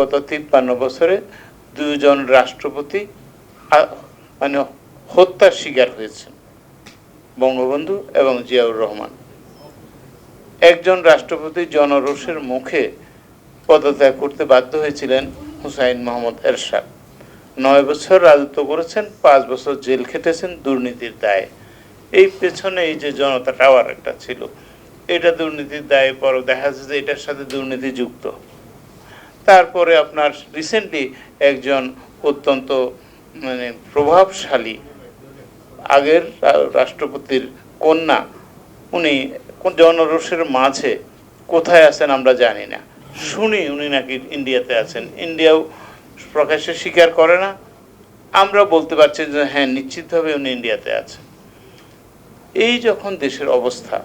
গত তিপ্পান্ন বছরে দুজন রাষ্ট্রপতি মানে হত্যার শিকার হয়েছেন, বঙ্গবন্ধু এবং জিয়াউর রহমান। একজন রাষ্ট্রপতি জনরোষের মুখে পদত্যাগ করতে বাধ্য হয়েছিলেন হুসাইন মোহাম্মদ এরশাদ। নয় বছর রাজত্ব করেছেন, পাঁচ বছর জেল খেটেছেন দুর্নীতির দায়ে। এই পেছনে এই যে জনতা টাওয়ার একটা ছিল, এটা দুর্নীতির দায়ে পর দেখা যাচ্ছে যে এটার সাথে দুর্নীতি যুক্ত। তারপরে আপনার রিসেন্টলি একজন অত্যন্ত মানে প্রভাবশালী আগের রাষ্ট্রপতির কন্যা, উনি জনরোষের মাঝে কোথায় আছেন আমরা জানি না। শুনি উনি নাকি ইন্ডিয়াতে আছেন। ইন্ডিয়াও প্রকাশ্যে স্বীকার করে না। আমরা বলতে পারছি যে হ্যাঁ নিশ্চিতভাবে উনি ইন্ডিয়াতে আছেন। এই যখন দেশের অবস্থা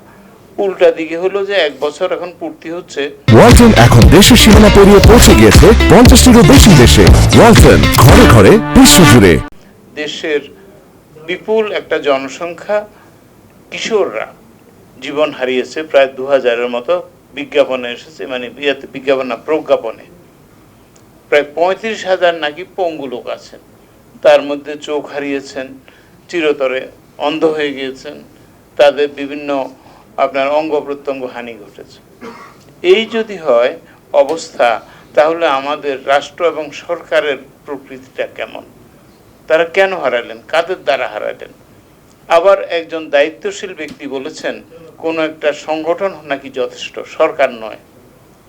উল্টা দিকে হলো যে এক বছর এখন পূর্তি হচ্ছে। ওয়ালটন এখন দেশের সীমানা পেরিয়ে পৌঁছে গিয়েছে পঞ্চাশটিরও বেশি দেশে। ওয়ালটন ঘরে ঘরে বিশ্বজুড়ে দেশের বিপুল একটা জনসংখ্যা কিশোররা জীবন হারিয়েছে প্রায় দু হাজারের মতো বিজ্ঞাপনে এসেছে মানে বিয়াতে বিজ্ঞাপন না প্রজ্ঞাপনে। প্রায় পঁয়ত্রিশ হাজার নাকি পঙ্গু লোক আছেন। তার মধ্যে চোখ হারিয়েছেন চিরতরে অন্ধ হয়ে গিয়েছেন। তাদের বিভিন্ন আপনার অঙ্গ প্রত্যঙ্গ হানি ঘটেছে। এই যদি হয়, অবস্থা তাহলে আমাদের রাষ্ট্র এবং সরকারের প্রকৃতিটা কেমন? তারা কেন হারালেন? কাদের দ্বারা হারালেন? আবার একজন দায়িত্বশীল ব্যক্তি বলেছেন, কোন একটা সংগঠন নাকি যথেষ্ট, সরকার নয়।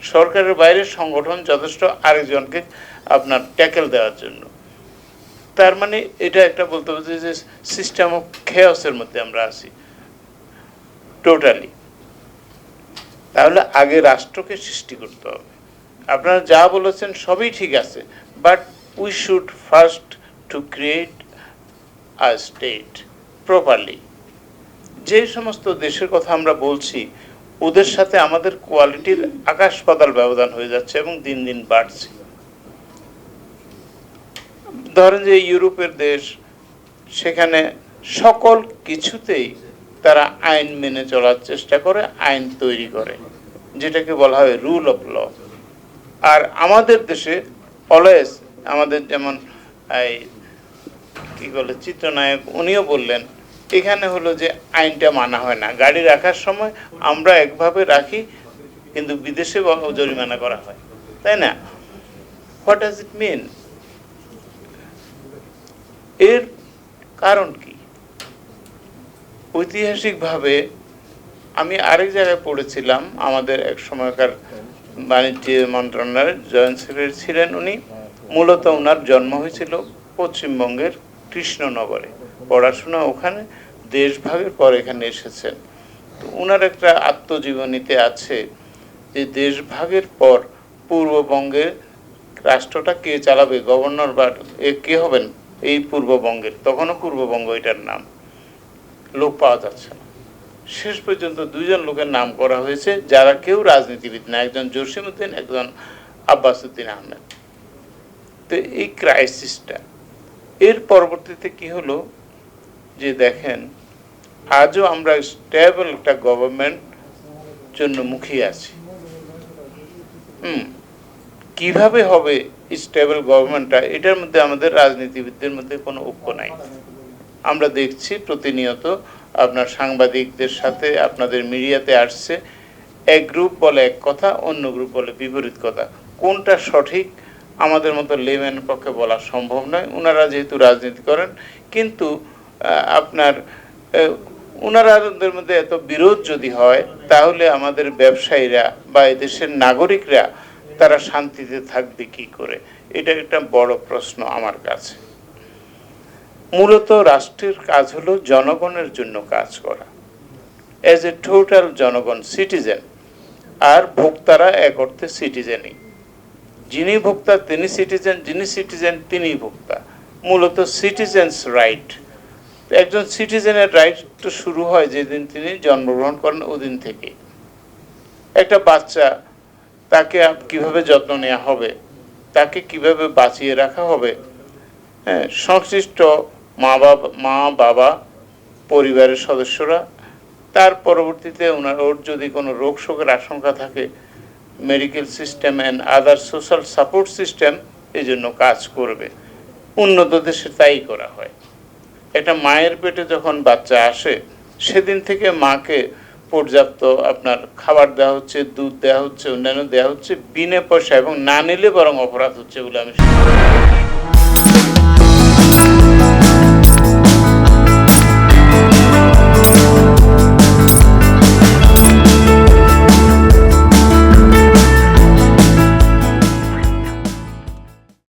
সরকারের বাইরের সংগঠন যথেষ্ট আরেকজনকে আপনার ট্যাকেল দেওয়ার জন্য। তার মানে এটা একটা বলতে হবে যে সিস্টেম অফ খেয়াসের মধ্যে আমরা আছি। টোটালি তাহলে আগে রাষ্ট্রকে সৃষ্টি করতে হবে। আপনারা যা বলেছেন সবই ঠিক আছে but we should first to create a state properly যে সমস্ত দেশের কথা আমরা বলছি, ওদের সাথে আমাদের কোয়ালিটির আকাশ পাতাল ব্যবধান হয়ে যাচ্ছে এবং দিন দিন বাড়ছে। ধরেন যে ইউরোপের দেশ, সেখানে সকল কিছুতেই তারা আইন মেনে চলার চেষ্টা করে, আইন তৈরি করে, যেটাকে বলা হয় রুল অফ ল আর আমাদের দেশে অলওয়েজ আমাদের যেমন এই কি বলে, চিত্রনায়ক উনিও বললেন, এখানে হলো যে আইনটা মানা হয় না। গাড়ি রাখার সময় আমরা একভাবে রাখি, কিন্তু বিদেশে জরিমানা করা হয়। তাই না? হোয়াট ডাজ ইট মিন এর কারণ কি? ঐতিহাসিকভাবে আমি আরেক জায়গায় পড়েছিলাম, আমাদের এক সময়কার বাণিজ্য মন্ত্রণালয়ের জয়েন্ট সেক্রেটারি ছিলেন উনি। মূলত ওনার জন্ম হয়েছিল পশ্চিমবঙ্গের কৃষ্ণনগরে। পড়াশোনা ওখানে, দেশভাগের পর এখানে এসেছেন। তো ওনার একটা আত্মজীবনীতে আছে যে দেশভাগের পর পূর্ববঙ্গের রাষ্ট্রটা কে চালাবে? গভর্নর বা কে হবেন? এই পূর্ববঙ্গের, তখনও পূর্ববঙ্গ এটার নাম। লোক পাওয়া যাচ্ছে না। শেষ পর্যন্ত দুইজন লোকের নাম করা হয়েছে, যারা কেউ রাজনীতিবিদ না, একজন জসিম উদ্দিন একজন আব্বাস উদ্দিন আহমেদ। তো এই ক্রাইসিসটা এর পরবর্তীতে কি হলো? যে দেখেন, আজও আমরা স্টেবল একটা গভর্নমেন্ট জন্য মুখিয়ে আছি। হুম, কীভাবে হবে স্টেবল গভর্নমেন্টটা এটার মধ্যে আমাদের রাজনীতিবিদদের মধ্যে কোনো ঐক্য নাই। আমরা দেখছি প্রতিনিয়ত আপনার সাংবাদিকদের সাথে, আপনাদের মিডিয়াতে আসছে, এক গ্রুপ বলে এক কথা, অন্য গ্রুপ বলে বিপরীত কথা। কোনটা সঠিক আমাদের মতো লেম্যান পক্ষে বলা সম্ভব নয়। ওনারা যেহেতু রাজনীতি করেন, কিন্তু আপনার ওনারাদের মধ্যে এত বিরোধ যদি হয়, তাহলে আমাদের ব্যবসায়ীরা বা এদেশের নাগরিকরা তারা শান্তিতে থাকবে কি করে? এটা একটা বড় প্রশ্ন আমার কাছে। মূলত রাষ্ট্রের কাজ হলো জনগণের জন্য কাজ করা। অ্যাজ এ টোটাল জনগণ সিটিজেন আর ভোক্তারা এক অর্থে সিটিজেনই যিনি ভোক্তা, তিনি সিটিজেন যিনি সিটিজেন তিনি ভোক্তা। মূলত সিটিজেন্স রাইট একজন সিটিজেনের রাইট তো শুরু হয় যেদিন তিনি জন্মগ্রহণ করেন ওদিন থেকে একটা বাচ্চা, তাকে কীভাবে যত্ন নেওয়া হবে? তাকে কীভাবে বাঁচিয়ে রাখা হবে? হ্যাঁ সংশ্লিষ্ট মা বাবা মা, বাবা, পরিবারের সদস্যরা। তার পরবর্তীতে ওনার ওর যদি কোনো রোগ শোকের আশঙ্কা থাকে medical system and other social support system এই জন্য কাজ করবে। উন্নত দেশে তাই করা হয়। একটা মায়ের পেটে যখন বাচ্চা আসে, সেদিন থেকে মাকে পর্যাপ্ত আপনার খাবার দেওয়া হচ্ছে, দুধ দেওয়া হচ্ছে, অন্যান্য দেওয়া হচ্ছে, বিনা পয়সা এবং না নিলে বরং অপরাধ হচ্ছে বলে আমি